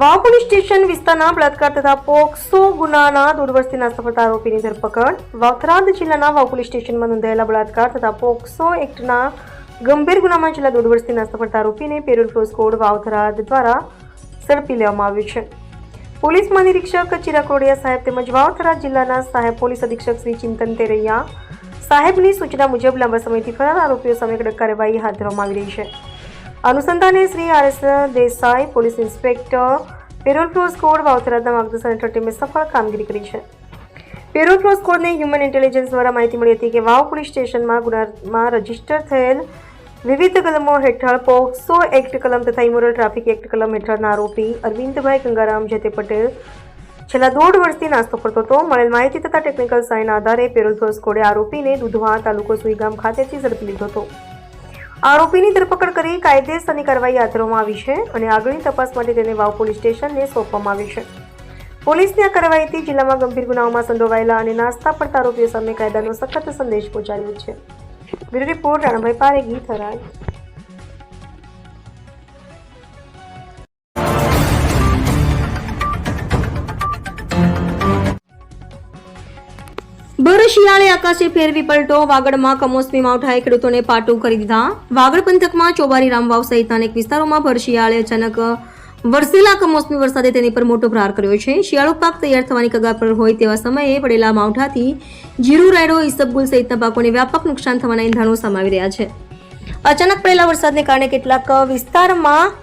વાવ police station વિસ્તારના બળાત્કાર તથા પોક્સો ગુનાના દોઢ વર્ષથી સફળતા આરોપીની ધરપકડ. વાવથરાદ જિલ્લાના વાવ પોલીસ સ્ટેશનમાં નોંધાયેલા બળાત્કાર તથા પોક્સો એક્ટના ગંભીર ગુનામાં છેલ્લા દોઢ વર્ષથી સફળતા આરોપીને પેરોલ ફ્લોઝ કોડ વાવથરાદ દ્વારા ઝડપી લેવામાં આવ્યો છે. પોલીસ મહાનિરીક્ષક ચિરાગ કોડિયા સાહેબ તેમજ વાવથરાદ જિલ્લાના સાહેબ પોલીસ અધિક્ષક શ્રી ચિંતન તેરૈયા સાહેબની સૂચના મુજબ લાંબા સમયથી ફરાર આરોપીઓ સામે કડક કાર્યવાહી હાથ ધરવામાં આવી રહી છે. અનુસંધાને Shri R S Desai police inspector parole furlough squad વાવથરાદના માર્ગદર્શન હેઠળ ટીમે સફળ કામગીરી કરી છે પેરોલ ફ્લોઝ કોડને હ્યુમન ઇન્ટેલિજન્સ દ્વારા માહિતી મળી હતી કે વાવ પોલીસ સ્ટેશનમાં ગુનામાં રજિસ્ટર થયેલ વિવિધ કલમો હેઠળ પોક્સો એક્ટ કલમ તથા ઇમોરલ ટ્રાફિક એક્ટ કલમ હેઠળના આરોપી અરવિંદભાઈ ગંગારામ જેતે પટેલ છેલ્લા દોઢ વર્ષથી નાસ્તો કરતો હતો મળેલ માહિતી તથા ટેકનિકલ સાઇન આધારે પેરોલ ફ્લોઝ કોડે આરોપીને દુધવા તાલુકો સુઈગામ ખાતેથી ઝડપી લીધો હતો આરોપીની ધરપકડ કરી કાયદેસરની કાર્યવાહી હાથ ધરવામાં આવી છે અને આગળની તપાસ માટે તેને વાવ પોલીસ સ્ટેશનને સોંપવામાં આવી છે. પોલીસની આ કાર્યવાહીથી જિલ્લામાં ગંભીર ગુનાઓમાં સંડોવાયેલા અને નાસ્તા પડતા આરોપીઓ સામે કાયદાનો સખત સંદેશ પહોંચાડ્યો છે. Bureau report Ranabhai Paregi, Tharad. શિયાળે આકાશે ફેરવી પલટો. વાગડમાં કમોસમી માવઠાએ ખેડૂતોને પાટું કરી દીધા. વાગડ પંથકમાં ચોબારી, રામવાવ સહિતના અનેક વિસ્તારોમાં ભર શિયાળે અચાનક વરસેલા કમોસમી વરસાદે તેની પર મોટો પ્રહાર કર્યો છે. શિયાળો પાક તૈયાર થવાની કગાર પર હોય તેવા સમયે પડેલા માવઠાથી જીરું, રાયડો ઈસબગુલ સહિતના પાકોને વ્યાપક નુકસાન થવાના ઇંધાણો સમાવી રહ્યા છે. અચાનક પડેલા વરસાદને કારણે કેટલાક વિસ્તારમાં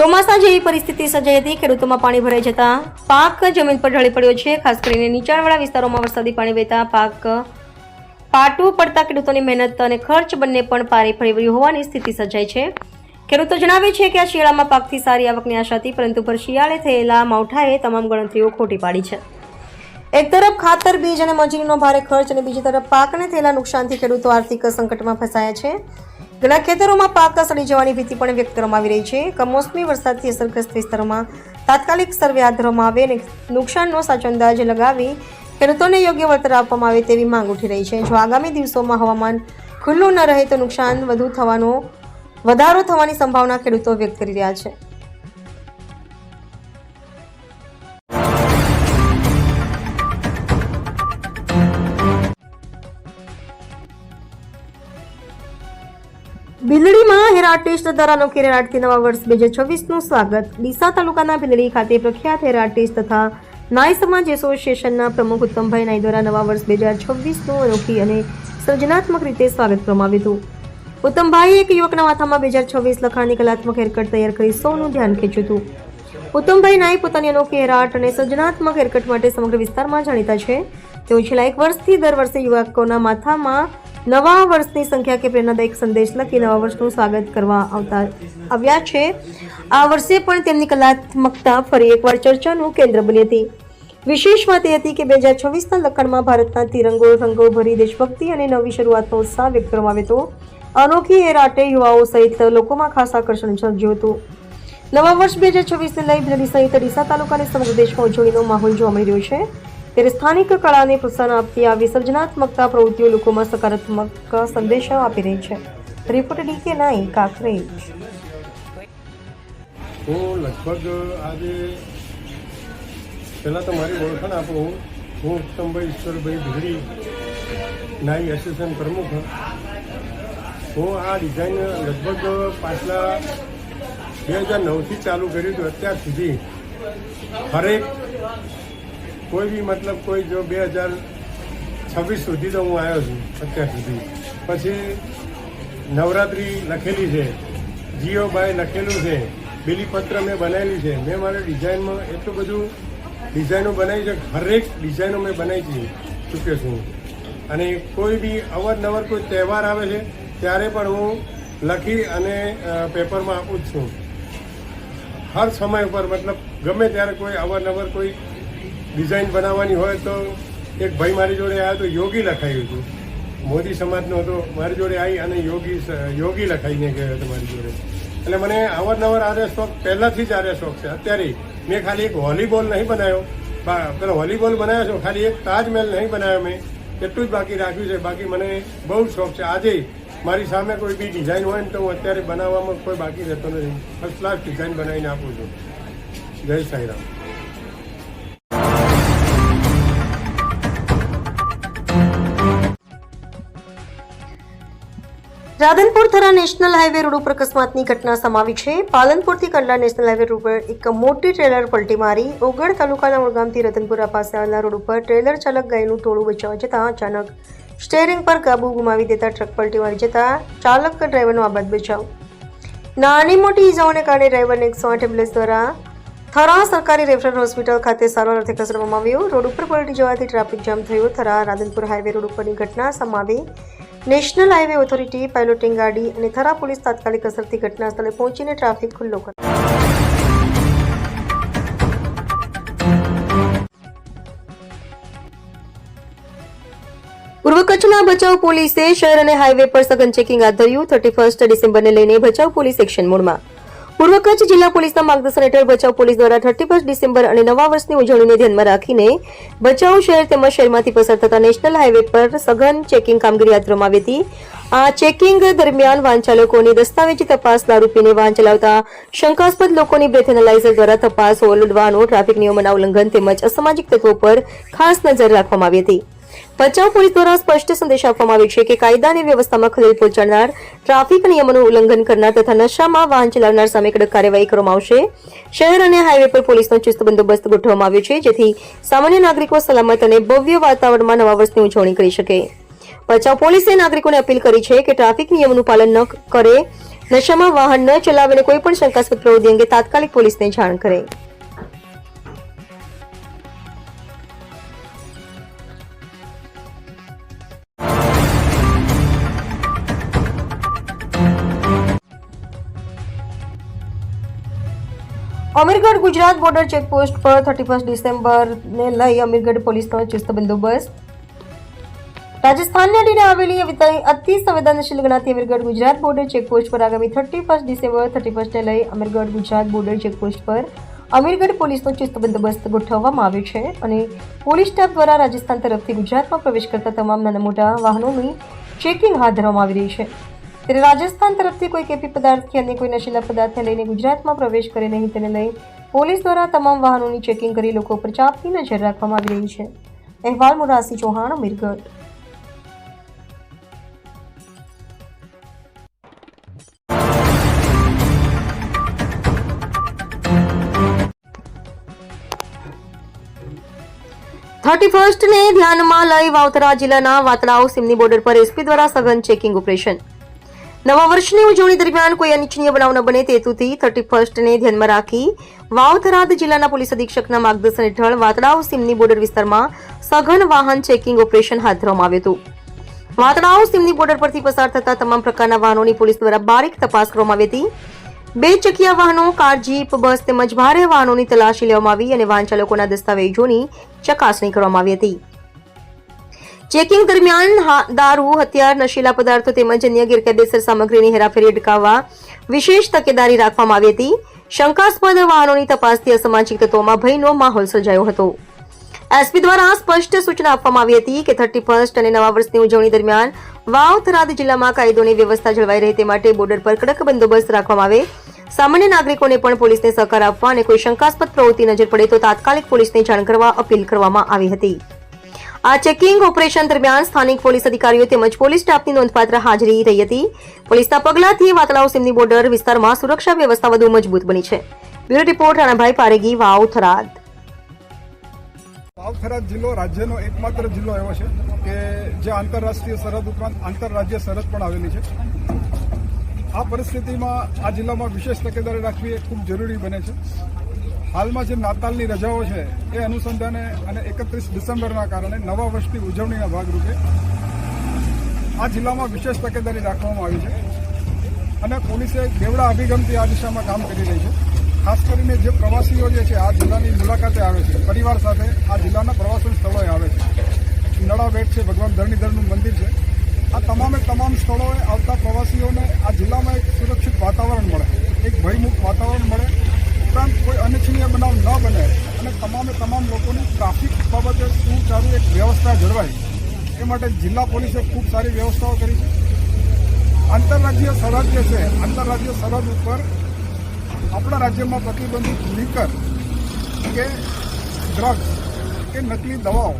ચોમાસા જેવી પરિસ્થિતિ સર્જાઈ હતી. ખેડૂતોમાં પાણી ભરાઈ જતા પાક જમીન પર ઢળી પડ્યો છે. ખાસ કરીને નીચાણવાળા વિસ્તારોમાં વરસાદી પાણી વહેતા પાક પાટું પડતા ખેડૂતોની મહેનત અને ખર્ચ બંને પણ પારે ફરી વળ્યું હોવાની સ્થિતિ સર્જાઈ છે. ખેડૂતો જણાવે છે કે આ શિયાળામાં પાકથી સારી આવકની આશા હતી, પરંતુ પર શિયાળે થયેલા માવઠાએ તમામ ગણતરીઓ ખોટી પાડી છે. એક તરફ ખાતર, બીજ અને મજૂરીનો ભારે ખર્ચ અને બીજી તરફ પાકને થયેલા નુકસાનથી ખેડૂતો આર્થિક સંકટમાં ફસાયા છે. ઘણા ખેતરોમાં પાક સડી જવાની ભીતિ પણ વ્યક્ત કરવામાં આવી રહી છે. કમોસમી વરસાદથી અસરગ્રસ્ત વિસ્તારોમાં તાત્કાલિક સર્વે હાથ ધરવામાં આવે અને નુકસાનનો સાચો અંદાજ લગાવી ખેડૂતોને યોગ્ય વળતર આપવામાં આવે તેવી માંગ ઉઠી રહી છે. જો આગામી દિવસોમાં હવામાન ખુલ્લું ન રહે તો નુકસાન વધુ થવાનો, વધારો થવાની સંભાવના ખેડૂતો વ્યક્ત કરી રહ્યા છે. આર્ટિસ્ટ દ્વારા અનોખી આર્ટથી નવા વર્ષ બે હજાર છવ્વીસનું સ્વાગત. ડીસા તાલુકાના બિલડી ખાતે પ્રખ્યાત હેર આર્ટિસ્ટ તથા નાય સમાજ એસોસિએશનના પ્રમુખ ઉત્તમભાઈ નાય દ્વારા નવા વર્ષ બે હજાર છવ્વીસનું અનોખી અને સર્જનાત્મક રીતે સ્વાગત કરવામાં આવ્યું હતું. ઉત્તમભાઈએ એક યુવકના માથામાં બે હજાર છવ્વીસ લખાણની કલાત્મક હેરકટ તૈયાર કરી સૌનું ધ્યાન ખેંચ્યું હતું. ઉત્તમભાઈ નાય પોતાની અનોખી હેર આર્ટ અને સર્જનાત્મક હેરકટ માટે સમગ્ર વિસ્તારમાં જાણીતા છે. તેઓ છેલ્લા એક વર્ષથી દર વર્ષે યુવકોના માથામાં નવા વર્ષની સંખ્યા કે પ્રેરણાદાયક સંદેશ લખી નવા વર્ષનું સ્વાગત કરવા આવતા આવ્યા છે. આ વર્ષે પણ તેમની કલાત્મકતા ફરી એકવાર ચર્ચાનું કેન્દ્ર બની હતી. વિશેષ વાત એ હતી કે બે હજાર છવ્વીસના લખણમાં ભારતના તિરંગો રંગો ભરી દેશભક્તિ અને નવી શરૂઆતનો ઉત્સાહ વ્યક્ત કરવામાં આવ્યો હતો. અનોખી એ રાટે યુવાઓ સહિત લોકોમાં ખાસ આકર્ષણ સર્જ્યું હતું. નવા વર્ષ બે હજાર છવ્વીસને લઈ ભીલડી સહિત ડીસા તાલુકાની સમગ્ર દેશમાં ઉજવણીનો માહોલ જોવા મળી રહ્યો છે. ત્યારે સ્થાનિક કળાને પ્રોત્સાહન આપતી આવી સર્જનાત્મકતા પ્રવૃત્તિઓ લોકોમાં સકારાત્મક સંદેશાઓ આપી રહી છે. રિપોર્ટ ડીકે નાઈ કાંકરેજ. હું લગભગ આજે પહેલાં તો મારી ઓળખાણ આપું. હું ઉત્તમભાઈ ઈશ્વરભાઈ ભીડી નાઈ એસોસિએશન પ્રમુખ. હું આ ડિઝાઇન લગભગ પાછલા બે હજાર નવથી ચાલુ કર્યું હતું. અત્યાર સુધી હરેક કોઈ બી મતલબ કોઈ જો બે હજાર છવ્વીસ સુધી તો હું આવ્યો છું અત્યાર સુધી. પછી નવરાત્રી લખેલી છે જીઓબાઈ લખેલું છે, બિલીપત્ર મેં બનાવેલી છે. મેં મારા ડિઝાઇનમાં એટલું બધું ડિઝાઇનો બનાવી છે, હરેક ડિઝાઇનો મેં બનાવી છે, ચૂક્યો છું. અને કોઈ બી અવારનવાર કોઈ તહેવાર આવે છે, ત્યારે પણ હું લખી અને પેપરમાં આપું જ છું. હર સમય ઉપર, મતલબ ગમે ત્યારે કોઈ અવારનવાર કોઈ ડિઝાઇન બનાવવાની હોય તો એક ભાઈ મારી જોડે આવ્યો તો યોગી લખાયું હતું. મોદી સમાજનો હતો, મારી જોડે આવી અને યોગી યોગી લખાઈને ગયો હતો મારી જોડે. એટલે મને અવારનવાર આરે શોખ પહેલાંથી જ આરે શોખ છે. અત્યારે મેં ખાલી એક વોલીબોલ નહીં બનાવ્યો. પેલો વોલીબોલ બનાવ્યો છો, ખાલી એક તાજમહેલ નહીં બનાવ્યો મેં. એટલું જ બાકી રાખ્યું છે. બાકી મને બહુ શોખ છે. આજે મારી સામે કોઈ બી ડિઝાઇન હોય ને તો હું અત્યારે બનાવવામાં કોઈ બાકી રહેતો નથી. ફર્સ્ટ ક્લાસ ડિઝાઇન બનાવીને આપું છું. Jay Sairam Radhanpur Thara national highway road ઉપર અકસ્માતની ઘટના સમાવી છે. પાલનપુરથી કંડલા નેશનલ હાઈવે રોડ ઉપર એક મોટી ટ્રેલર પલટી મારી. ઓગળ તાલુકાના ઉળગામથી રતનપુરા પાસે આવેલા રોડ ઉપર ટ્રેલર ચાલક ગાયનું ટોળું બચાવવા જતાં અચાનક સ્ટેરિંગ પર કાબુ ગુમાવી દેતા ટ્રક પલટી મારી જતા ચાલક ડ્રાઈવરનો આબાદ બચાવ. નાની મોટી ઇજાઓને કારણે ડ્રાઈવરને એકસો આઠ એમ્બ્યુલન્સ દ્વારા થરા સરકારી રેફરલ હોસ્પિટલ ખાતે સારવાર અર્થે ખસેડવામાં આવ્યો. રોડ ઉપર પલટી જવાથી ટ્રાફિક જામ થયો. થરા રાધનપુર હાઈવે રોડ ઉપરની ઘટના સમાવી. નેશનલ હાઈવે ઓથોરિટી, પાયલોટિંગ ગાડી અને થરા પોલીસ તાત્કાલિક અસરથી ઘટના સ્થળે પહોંચીને ટ્રાફિક ખુલ્લો કર્યો પૂર્વ કચ્છના ભચાઉ પોલીસે શહેર અને હાઈવે પર સઘન ચેકિંગ હાથ ધર્યું. થર્ટી ફર્સ્ટ ડિસેમ્બરને લઈને ભચાઉ પોલીસ એક્શન મોડમાં પૂર્વ કચ્છ જિલ્લા પોલીસના માર્ગદર્શન હેઠળ બચાવ પોલીસ દ્વારા થર્ટી ફર્સ્ટ ડિસેમ્બર અને નવા વર્ષની ઉજવણીને ધ્યાનમાં રાખીને બચાવ શહેર તેમજ શહેરમાંથી પસાર થતા નેશનલ હાઈવે પર સઘન ચેકિંગ કામગીરી હાથ ધરવામાં આવી હતી. આ ચેકિંગ દરમિયાન વાહન ચાલકોની દસ્તાવેજી તપાસ દારૂ વાહન ચલાવતા શંકાસ્પદ લોકોની બ્રેથ એનાલાઇઝર દ્વારા તપાસ ઓવરલોડ વાહનો, ટ્રાફિક નિયમોના ઉલ્લંઘન તેમજ અસામાજિક તત્વો પર ખાસ નજર રાખવામાં આવી હતી. ભચાઉ પોલીસ દ્વારા સ્પષ્ટ સંદેશ આપવામાં આવ્યો છે કે કાયદા અને વ્યવસ્થામાં ખલેલ પહોંચાડનાર, ટ્રાફિક નિયમોનું ઉલ્લંઘન કરનાર તથા નશામાં વાહન ચલાવનાર સામે કડક કાર્યવાહી કરવામાં આવશે. શહેર અને હાઈવે પર પોલીસનો ચુસ્ત બંદોબસ્ત ગોઠવવામાં આવ્યો છે, જેથી સામાન્ય નાગરિકો સલામત અને ભવ્ય વાતાવરણમાં નવા વર્ષની ઉજવણી કરી શકે. ભચાઉ પોલીસે નાગરિકોને અપીલ કરી છે કે ટ્રાફિક નિયમોનું પાલન ન કરે, નશામાં વાહન ન ચલાવે અને કોઈ પણ શંકાસ્પદ પ્રવૃત્તિ અંગે તાત્કાલિક પોલીસને જાણ કરે. અમીરગઢ ગુજરાત બોર્ડર ચેકપોસ્ટ પર થર્ટી ફર્સ્ટ ડિસેમ્બરને લઈ અમીરગઢ પોલીસનો ચુસ્ત બંદોબસ્ત. રાજસ્થાનની અડીને આવેલી અતિ- સંવેદનશીલ ગણાતી અમીરગઢ ગુજરાત બોર્ડર ચેકપોસ્ટ પર આગામી થર્ટી ફર્સ્ટ ડિસેમ્બર થર્ટી ફર્સ્ટને લઈ અમીરગઢ ગુજરાત બોર્ડર ચેકપોસ્ટ પર અમીરગઢ પોલીસનો ચુસ્ત બંદોબસ્ત ગોઠવવામાં આવ્યો છે અને પોલીસ સ્ટાફ દ્વારા રાજસ્થાન તરફથી ગુજરાતમાં પ્રવેશ કરતા તમામ નાના મોટા વાહનોની ચેકિંગ હાથ ધરવામાં આવી રહી છે. ત્યારે રાજસ્થાન તરફથી કોઈ કેપી પદાર્થ કે કોઈ નશીલા પદાર્થને લઈને ગુજરાતમાં પ્રવેશ કરે નહીં, તેને લઈ પોલીસ દ્વારા તમામ વાહનોની ચેકિંગ કરી લોકો પર ચાપતી નજર રાખવામાં આવી રહી છે. અહેવાલ મુરાસી ચૌહાણ, અમીરગઢ. થર્ટી ફર્સ્ટને ધ્યાનમાં લઈ વાવતરા જિલ્લાના વાતળાઓ સીમની બોર્ડર પર એસપી દ્વારા સઘન ચેકિંગ ઓપરેશન. નવા વર્ષની ઉજવણી દરમિયાન કોઈ અનિચ્છનીય બનાવ ન બને તે હેતુથી થર્ટી ફર્સ્ટને ધ્યાનમાં રાખી વાવથરાદ જિલ્લાના પોલીસ અધિક્ષકના માર્ગદર્શન હેઠળ વાતળાવ સીમની બોર્ડર વિસ્તારમાં સઘન વાહન ચેકિંગ ઓપરેશન હાથ ધરવામાં આવ્યું હતું. વાતળાવ સીમની બોર્ડર પરથી પસાર થતા તમામ પ્રકારના વાહનોની પોલીસ દ્વારા બારીક તપાસ કરવામાં આવી હતી. બે ચકિયા વાહનો, કાર, જીપ, બસ તેમજ ભારે વાહનોની તલાશી લેવામાં આવી અને વાહન ચાલકોના દસ્તાવેજોની ચકાસણી કરવામાં આવી હતી. ચેકિંગ દરમિયાન દારૂ, હથિયાર, નશીલા પદાર્થો તેમજ અન્ય ગેરકાયદેસર સામગ્રીની હેરાફેરી અટકાવવા વિશેષ તકેદારી રાખવામાં આવી હતી. શંકાસ્પદ વાહનોની તપાસથી અસામાજિક તત્વોમાં ભયનો માહોલ સર્જાયો હતો. એસપી દ્વારા સ્પષ્ટ સૂચના આપવામાં આવી હતી કે થર્ટી ફર્સ્ટ અને નવા વર્ષની ઉજવણી દરમિયાન વાવ, થરાદ જિલ્લામાં કાયદોની વ્યવસ્થા જળવાઈ રહે તે માટે બોર્ડર પર કડક બંદોબસ્ત રાખવામાં આવે. સામાન્ય નાગરિકોને પણ પોલીસને સહકાર આપવા અને કોઈ શંકાસ્પદ પ્રવૃત્તિ નજર પડે તો તાત્કાલિક પોલીસને જાણ કરવા અપીલ કરવામાં આવી હતી. આ ચેકિંગ ઓપરેશન દરમિયાન સ્થાનિક પોલીસ અધિકારીઓ તેમજ પોલીસ સ્ટાફની નોંધપાત્ર હાજરી રહી હતી. પોલીસના પગલાથી વાતલાવ સીમની બોર્ડર વિસ્તારમાં સુરક્ષા વ્યવસ્થા વધુ મજબૂત બની છે. Bureau report, Ranabhai Paregi, Vav Tharad. Vavtharad જિલ્લો રાજ્યનો એકમાત્ર જિલ્લો એવો છે કે જે આંતરરાષ્ટ્રીય સરહદ ઉપરાંત આંતરરાજ્ય સરહદ પણ આવેલી છે. આ પરિસ્થિતિમાં આ જિલ્લામાં વિશેષ તકેદારી રાખવી એ ખૂબ જરૂરી બને છે. હાલમાં જે નાતાલની રજાઓ છે, એ અનુસંધાને અને એકત્રીસ ડિસેમ્બરના કારણે નવા વર્ષની ઉજવણીના ભાગરૂપે આ જિલ્લામાં વિશેષ તકેદારી રાખવામાં આવી છે. અને પોલીસે દેવડા અભિગમથી આ દિશામાં કામ કરી રહી છે. ખાસ કરીને જે પ્રવાસીઓ જે છે, આ જિલ્લાની મુલાકાતે આવે છે. પરિવાર સાથે આ જિલ્લાના પ્રવાસન સ્થળોએ આવે છે. નળા બેટ છે, ભગવાન ધરણીધરનું મંદિર છે. આ તમામે તમામ સ્થળોએ આવતા પ્રવાસીઓને આ જિલ્લામાં એક સુરક્ષિત વાતાવરણ મળે, એક ભયમુક્ત વાતાવરણ મળે ઉપરાંત કોઈ અનિચ્છનીય બનાવ ન બને અને તમામે તમામ લોકોની ટ્રાફિક બાબતે સુચારુ એક વ્યવસ્થા જળવાય. એ માટે જિલ્લા પોલીસે ખૂબ સારી વ્યવસ્થાઓ કરી છે. આંતરરાજ્ય સરહદ જે છે, આંતરરાજ્ય સરહદ ઉપર આપણા રાજ્યમાં પ્રતિબંધિત લીકર કે ડ્રગ્સ કે નકલી દવાઓ,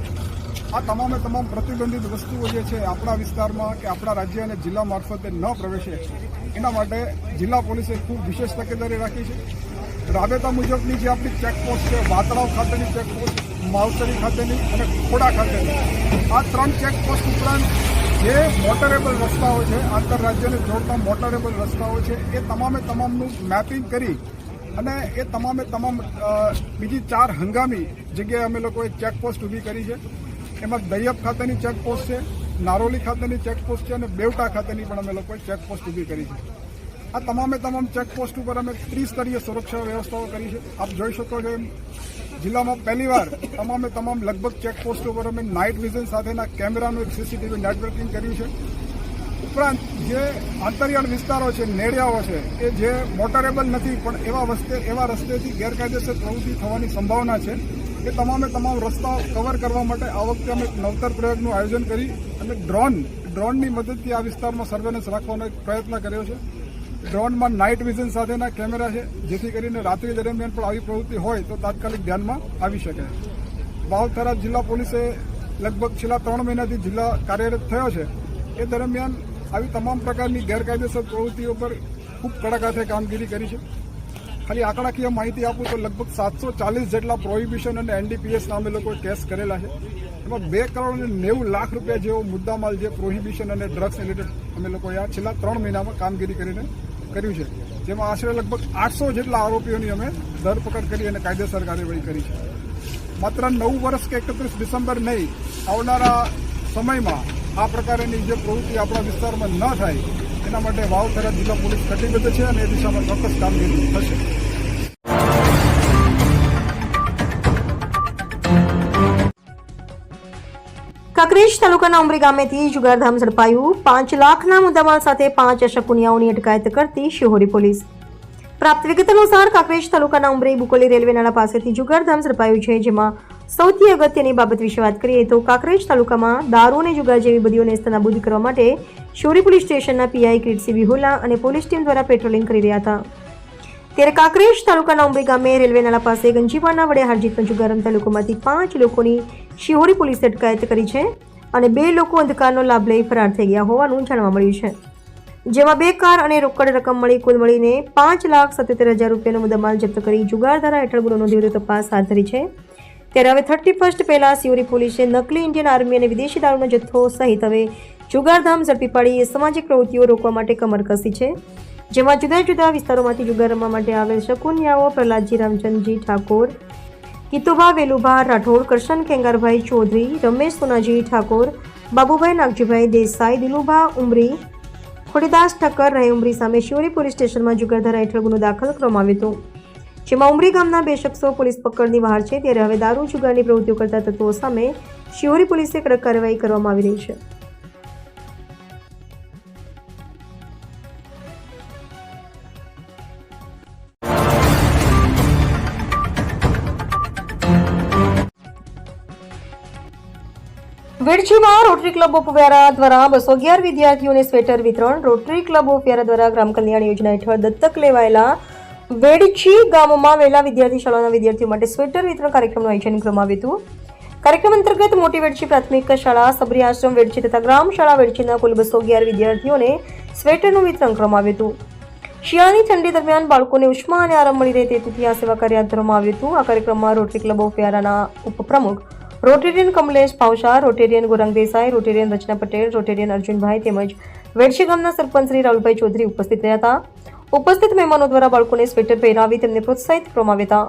આ તમામે તમામ પ્રતિબંધિત વસ્તુઓ જે છે, આપણા વિસ્તારમાં કે આપણા રાજ્ય અને જિલ્લા મારફતે ન પ્રવેશે. એના માટે જિલ્લા પોલીસે ખૂબ વિશેષ તકેદારી રાખી છે. રાબેતા મુજબની જે આપણી ચેકપોસ્ટ છે વાતળાવ ખાતેની ચેકપોસ્ટ માવતરી ખાતેની અને ખોડા ખાતેની. આ ત્રણ ચેકપોસ્ટ ઉપરાંત જે મોટરેબલ રસ્તાઓ છે, આંતરરાજ્યને જોડતા મોટરેબલ રસ્તાઓ છે, એ તમામે તમામનું મેપિંગ કરી અને એ તમામે તમામ બીજી ચાર હંગામી જગ્યાએ અમે લોકોએ ચેકપોસ્ટ ઊભી કરી છે. એમાં દૈયપ ખાતેની ચેકપોસ્ટ છે, નારોલી ખાતેની ચેકપોસ્ટ છે અને બેવટા ખાતેની પણ અમે લોકોએ ચેકપોસ્ટ ઊભી કરી છે. આ તમામે તમામ ચેકપોસ્ટ ઉપર અમે ત્રિસ્તરીય સુરક્ષા વ્યવસ્થાઓ કરી છે. આપ જોઈ શકો છો એમ, જિલ્લામાં પહેલીવાર તમામે તમામ લગભગ ચેકપોસ્ટ ઉપર અમે નાઇટ વિઝન સાથેના કેમેરાનું એક સીસીટીવી નેટવર્કિંગ કર્યું છે. ઉપરાંત જે આંતરિયાળ વિસ્તારો છે નેડિયાઓ છે, એ જે મોટરેબલ નથી, પણ એવા વસ્તે એવા રસ્તેથી ગેરકાયદેસર પ્રવૃત્તિ થવાની સંભાવના છે. એ તમામે તમામ રસ્તા કવર કરવા માટે આ વખતે અમે એક નવતર પ્રયોગનું આયોજન કરી અને ડ્રોન ડ્રોનની મદદથી આ વિસ્તારમાં સર્વેલન્સ રાખવાનો એક પ્રયત્ન કર્યો છે. ડ્રોનમાં નાઇટ વિઝન સાથેના કેમેરા છે, જેથી કરીને રાત્રિ દરમિયાન પણ આવી પ્રવૃત્તિ હોય તો તાત્કાલિક ધ્યાનમાં આવી શકે. બાવતરા જિલ્લા પોલીસે લગભગ છેલ્લા ત્રણ મહિનાથી જિલ્લા કાર્યરત થયો છે. એ દરમિયાન આવી તમામ પ્રકારની ગેરકાયદેસર પ્રવૃત્તિઓ પર ખૂબ કડક હાથે કામગીરી કરી છે. ખાલી આંકડાકીય માહિતી આપું તો લગભગ સાતસો ચાલીસ જેટલા પ્રોહિબિશન અને એનડીપીએસ અમે લોકોએ કેસ કરેલા છે. એમાં બે કરોડ અને નેવું લાખ રૂપિયા જેવો મુદ્દામાલ જે પ્રોહિબિશન અને ડ્રગ્સ રિલેટેડ અમે લોકોએ આ છેલ્લા ત્રણ મહિનામાં કામગીરી કરીને કર્યું છે. જેમાં આશરે લગભગ આઠસો જેટલા આરોપીઓની અમે ધરપકડ કરી અને કાયદેસર કાર્યવાહી કરી છે. માત્ર નવ વર્ષ કે એકત્રીસ ડિસેમ્બર નહીં, આવનારા સમયમાં આ પ્રકારની જે પ્રવૃત્તિ આપણા વિસ્તારમાં ન થાય, એના માટે વાવ થરાદ જિલ્લા પોલીસ કટિબદ્ધ છે અને એ દિશામાં ચોક્કસ કામગીરી થશે. કાંકરેજ તાલુકાના ઉમરી ગામેથી જુગારધામ ઝડપાયું. પાંચ લાખના મુદ્દામાલ સાથે પાંચ અશકુનિયાઓની અટકાયત કરતી શિહોરી પોલીસ. પ્રાપ્ત વિગત અનુસાર કાંકરેજ તાલુકાના ઉમરી બુકોલી રેલવે નાળા પાસેથી જુગારધામ ઝડપાયું છે, જેમાં સૌથી અગત્યની બાબત વિશે વાત કરીએ તો કાંકરેજ તાલુકામાં દારૂ અને જુગાર જેવી બદીઓને સ્તનાબૂદ કરવા માટે શિહોરી પોલીસ સ્ટેશનના પીઆઈ કીર્તિ વિહોલા અને પોલીસ ટીમ દ્વારા પેટ્રોલિંગ કરી રહ્યા હતા. ત્યારે કાંકરેજ તાલુકાના ઉમરી ગામે રેલવે નાળા પાસે ગંજીવાના વડે હારજીત પંચુગારમ તાલુકામાંથી પાંચ લોકોની શિહોરી પોલીસે અટકાયત કરી છે. અને બે લોકો અંધકારનો લાભ લઈ ફરાર થઈ ગયા હોવાનું જાણવા મળ્યું છે. જેમાં બે કાર અને રોકડ રકમ મળી, કુલ મળીને પાંચ લાખ સત્યોતેર હજાર રૂપિયાનો મુદ્દામાલ જપ્ત કરી જુગારધારા હેઠળ ગુનો નોંધી તપાસ હાથ ધરી છે. ત્યારે હવે થર્ટી ફર્સ્ટ પહેલા સિયોરી પોલીસે નકલી ઇન્ડિયન આર્મી અને વિદેશી દારૂનો જથ્થો સહિત હવે જુગારધામ ઝડપી પાડી સામાજિક પ્રવૃત્તિઓ રોકવા માટે કમર કસી છે. જેમાં જુદા જુદા વિસ્તારોમાંથી જુગાર રમવા માટે આવેલ શકુનિયાઓ, પ્રહલાદજી, રામચંદજી ઠાકોર હિતુભા વેલુભા રાઠોડ કરશન કેંગરભાઈ ચૌધરી, રમેશ સોનાજી ઠાકોર, બાબુભાઈ નાગજીભાઈ દેસાઈ, દિલુભા ઉમરી, ખોડીદાસ ઠક્કર રહે ઉમરી સામે શિવરી પોલીસ સ્ટેશનમાં જુગારધારા હેઠળ ગુનો દાખલ કરવામાં આવ્યો હતો. જેમાં ઉમરી ગામના બે શખ્સો પોલીસ પકડની બહાર છે, ત્યારે હવે દારૂ જુગારની પ્રવૃત્તિઓ કરતા તત્વો સામે શિવરી પોલીસે કડક કાર્યવાહી કરવામાં આવી રહી છે. વેડછીમાં રોટરી ક્લબ ઓફ વ્યારા દ્વારા બસો અગિયાર વિદ્યાર્થીઓને સ્વેટર વિતરણ, રોટરી ક્લબ ઓફ વ્યારા દ્વારા ગ્રામ કલ્યાણ યોજના હેઠળ દત્તક લેવાયેલા વેડછી ગામમાં આવેલા વિદ્યાર્થી શાળાના વિદ્યાર્થીઓ માટે સ્વેટર વિતરણ કાર્યક્રમનું આયોજન કરવામાં આવ્યું હતું. કાર્યક્રમ અંતર્ગત મોટી વેડછી પ્રાથમિક શાળા, સબરી આશ્રમ વેડછી તથા ગ્રામ શાળા વેડછીના કુલ બસો અગિયાર વિદ્યાર્થીઓને સ્વેટરનું વિતરણ કરવામાં આવ્યું હતું. શિયાળાની ઠંડી દરમિયાન બાળકોને ઉષ્મા અને આરામ મળી રહે તે હેતુથી આ સેવા કાર્ય હાથ ધરવામાં આવ્યું હતું. આ કાર્યક્રમમાં રોટરી ક્લબ ઓફ વ્યારાના ઉપપ્રમુખ Rotarian Kamlesh Pavsha Rotarian Gorang Desai, Rotarian Rachna Patel, Rotarian Arjunbhai તેમજ વેડશી ગામના સરપંચ શ્રી રાહુલભાઈ ચૌધરી ઉપસ્થિત રહ્યા હતા. ઉપસ્થિત મહેમાનો દ્વારા બાળકોને સ્વેટર પહેરાવી તેમને પ્રોત્સાહિત કરવામાં હતા.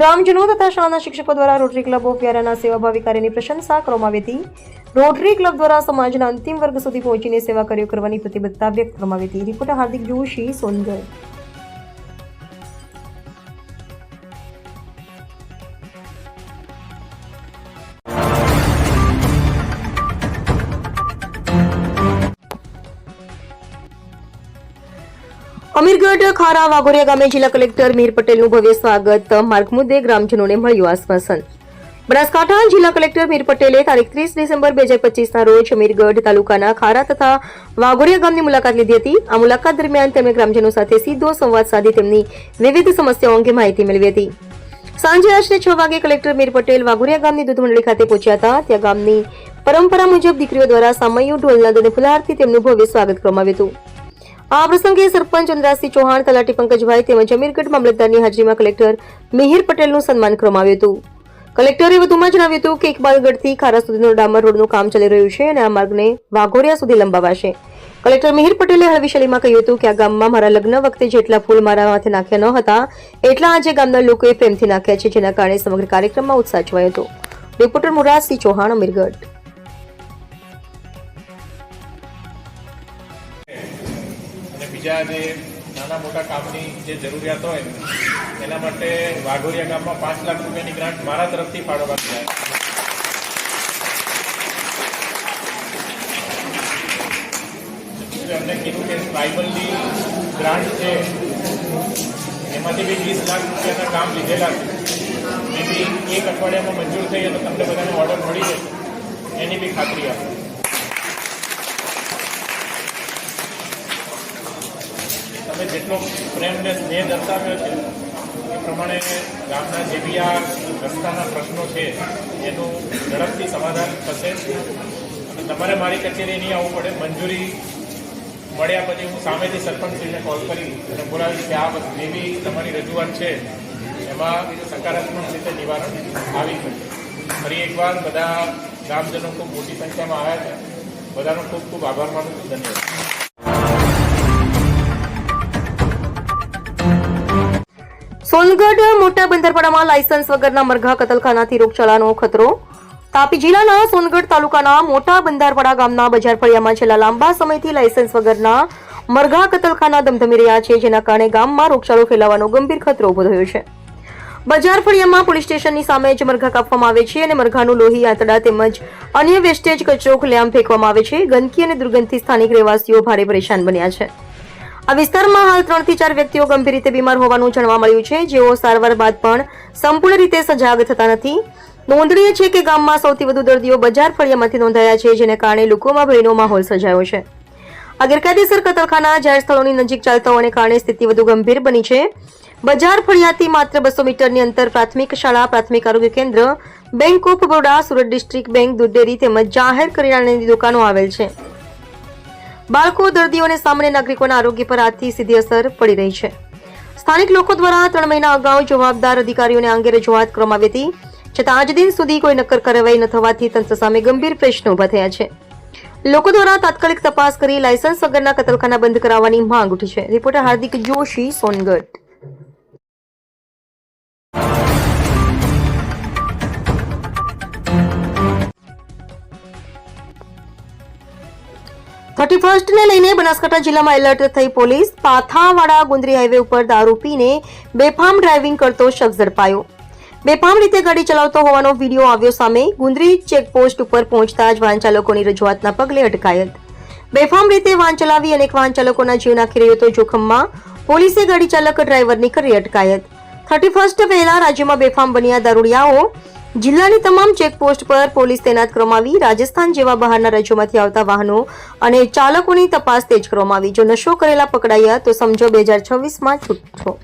ગ્રામજનો તથા શાળાના શિક્ષકો દ્વારા રોટરી ક્લબ ઓફ વ્યારાના સેવાભાવી કાર્યની પ્રશંસા કરવામાં આવી હતી. રોટરી ક્લબ દ્વારા સમાજના અંતિમ વર્ગ સુધી પહોંચીને સેવા કાર્યો કરવાની પ્રતિબદ્ધતા વ્યક્ત કરવામાં આવી હતી. રિપોર્ટર હાર્દિક જોશી, સોનગઢ. અમીરગઢ ખારા, વાઘોરિયા ગામે જિલ્લા કલેક્ટર મીર પટેલનું ભવ્ય સ્વાગત. માર્ગ મુદ્દે ગ્રામજનોને મળ્યું આશ્વાસન. બનાસકાંઠા જિલ્લા કલેક્ટર મીર પટેલે તારીખ ત્રીસ ડિસેમ્બર બે હજાર પચીસના રોજ અમીરગઢ તાલુકાના ખારા તથા વાઘોરિયા ગામની મુલાકાત લીધી હતી. આ મુલાકાત દરમિયાન તેમણે ગ્રામજનો સાથે સીધો સંવાદ સાધી તેમની વિવિધ સમસ્યાઓ અંગે માહિતી મેળવી હતી. સાંજે આશરે છ વાગે કલેક્ટર મીર પટેલ વાઘોરિયા ગામની દૂધ મંડળી ખાતે પહોંચ્યા હતા. ત્યાં ગામની પરંપરા મુજબ દીકરીઓ દ્વારા સામૈયું, ઢોલના અને ફુલહારથી તેમનું ભવ્ય સ્વાગત કરવામાં આવ્યું હતું. આ પ્રસંગે સરપંચ ચંદ્રાસિંહ ચૌહાણ, તલાટી પંકજભાઈ તેમજ અમીરગઢ મામલતદારની હાજરીમાં કલેક્ટર મિહિર પટેલનું સન્માન કરવામાં આવ્યું હતું. કલેક્ટરે વધુમાં જણાવ્યું હતું કે ઇકબાલગઢથી ખારા સુધીનો ડામર રોડનું કામ ચાલી રહ્યું છે અને આ માર્ગને વાઘોરિયા સુધી લંબાવાશે. કલેક્ટર મિહિર પટેલે હળવી શૈલીમાં કહ્યું હતું કે આ ગામમાં મારા લગ્ન વખતે જેટલા ફૂલ મારા માથે નાખ્યા ન હતા, એટલા આજે ગામના લોકોએ પ્રેમથી નાખ્યા છે, જેના કારણે સમગ્ર કાર્યક્રમમાં ઉત્સાહ છવાયો હતો. રિપોર્ટર મુરાદસિંહ ચૌહાણ, અમીરગઢ. બીજા જે નાના મોટા કામની જે જરૂરિયાત હોય, એના માટે વાઘોડિયા ગામમાં પાંચ લાખ રૂપિયાની ગ્રાન્ટ મારા તરફથી ફાળવવામાં જાય એમને કીધું કે ટ્રાઇબલની ગ્રાન્ટ છે, એમાંથી બી વીસ લાખ રૂપિયાના કામ લીધેલા છે. એ બી એક અઠવાડિયામાં મંજૂર થઈ તો તમને બધાને ઓર્ડર મળી જશે એની બી ખાતરી આપો. તમે જેટલો પ્રેમને સ્નેહ દર્શાવ્યો છે, એ પ્રમાણે ગામના જે બી આ રસ્તાના પ્રશ્નો છે, એનું ઝડપથી સમાધાન થશે. અને તમારે મારી કચેરી નહીં આવવું પડે, મંજૂરી મળ્યા પછી હું સામેથી સરપંચશ્રીને કોલ કરી અને બોલાવીશ કે આ જે બી તમારી રજૂઆત છે, એમાં સકારાત્મક રીતે નિવારણ આવી શકે. ફરી એકવાર બધા ગામજનો ખૂબ મોટી સંખ્યામાં આવ્યા છે. બધાનો ખૂબ ખૂબ આભાર માનું છું. ધન્યવાદ. સોનગઢ મોટા બંદરપાડામાં લાયસન્સ વગરના મરઘા, કતલખાનાથી રોગચાળાનો ખતરો. તાપી જિલ્લાના સોનગઢ તાલુકાના મોટા બંદારપાડા ગામના બજાર ફળિયામાં છેલ્લા લાંબા સમયથી લાયસન્સ વગરના મરઘા, કતલખાના ધમધમી રહ્યા છે, જેના કારણે ગામમાં રોગચાળો ફેલાવાનો ગંભીર ખતરો ઊભો થયો છે. બજાર ફળિયામાં પોલીસ સ્ટેશનની સામે જ મરઘા કાપવામાં આવે છે અને મરઘાનું લોહી, આંતરડા તેમજ અન્ય વેસ્ટેજ કચરો ખુલ્લેઆમ ફેંકવામાં આવે છે. ગંદકી અને દુર્ગંધથી સ્થાનિક રહેવાસીઓ ભારે પરેશાન બન્યા છે. આ વિસ્તારમાં હાલ ત્રણથી ચાર વ્યક્તિઓ ગંભીર રીતે બીમાર હોવાનું જાણવા મળ્યું છે. જેઓ સારવાર બાદ પણ સંપૂર્ણ રીતે સજાગ થતા નથી. નોંધનીય છે કે ગામમાં સૌથી વધુ દર્દીઓ બજાર ફળિયામાંથી નોંધાયા છે, જેને કારણે લોકોમાં ભયનો માહોલ સર્જાયો છે. આ ગેરકાયદેસર કતલખાના જાહેર સ્થળોની નજીક ચાલતા હોવાને કારણે સ્થિતિ વધુ ગંભીર બની છે. બજાર ફળિયાથી માત્ર બસો મીટરની અંતર પ્રાથમિક શાળા, પ્રાથમિક આરોગ્ય કેન્દ્ર, bank of Baroda, Surat district bank દૂધ ડેરી તેમજ જાહેર કરિયાણાની દુકાનો આવેલ છે. બાળકો, દર્દીઓ અને સામાન્ય નાગરિકોના આરોગ્ય પર આથી સીધી અસર પડી રહી છે. સ્થાનિક લોકો દ્વારા ત્રણ મહિના અગાઉ જવાબદાર અધિકારીઓને અંગે રજૂઆત કરવામાં આવી હતી. છતાં આજ દિન સુધી કોઈ નક્કર કાર્યવાહી ન થવાથી તંત્ર સામે ગંભીર પ્રશ્નો ઊભા થયા છે. લોકો દ્વારા તાત્કાલિક તપાસ કરી લાયસન્સ વગરના કતલખાના બંધ કરાવવાની માંગ ઉઠી છે. રિપોર્ટર હાર્દિક જોશી, સોનગઢ. થર્ટી ફર્સ્ટને લઈને બનાસકાંઠા જિલ્લામાં એલર્ટ થઈ પોલીસ. પાથાવાડા ગુંદરી હાઈવે ઉપર દારૂ પીને બેફામ ડ્રાઇવિંગ કરતો શખ્સ ઝડપાયો. બેફામ રીતે ગાડી ચલાવતો હોવાનો વીડિયો આવ્યો સામે ગુંદરી ચેકપોસ્ટ ઉપર પહોંચતા જ વાહન ચાલકોની રજૂઆતના પગલે અટકાયત. બેફામ રીતે વાહન ચલાવી અનેક વાહન ચાલકોના જીવ નાખી રહ્યો હતો જોખમમાં. પોલીસે ગાડી ચાલક ડ્રાઈવરની કરી અટકાયત. થર્ટી ફર્સ્ટ પહેલા રાજ્યમાં બેફામ બન્યા દારૂડિયાઓ જિલ્લાની તમામ ચેકપોસ્ટ પર પોલીસ તૈનાત કરવામાં આવી. રાજસ્થાન જેવા બહારના રાજ્યોમાંથી આવતા વાહનો અને ચાલકોની તપાસ તેજ કરવામાં આવી. જો નશો કરેલા પકડાયા તો સમજો બે હજાર છવ્વીસમાં છૂટશો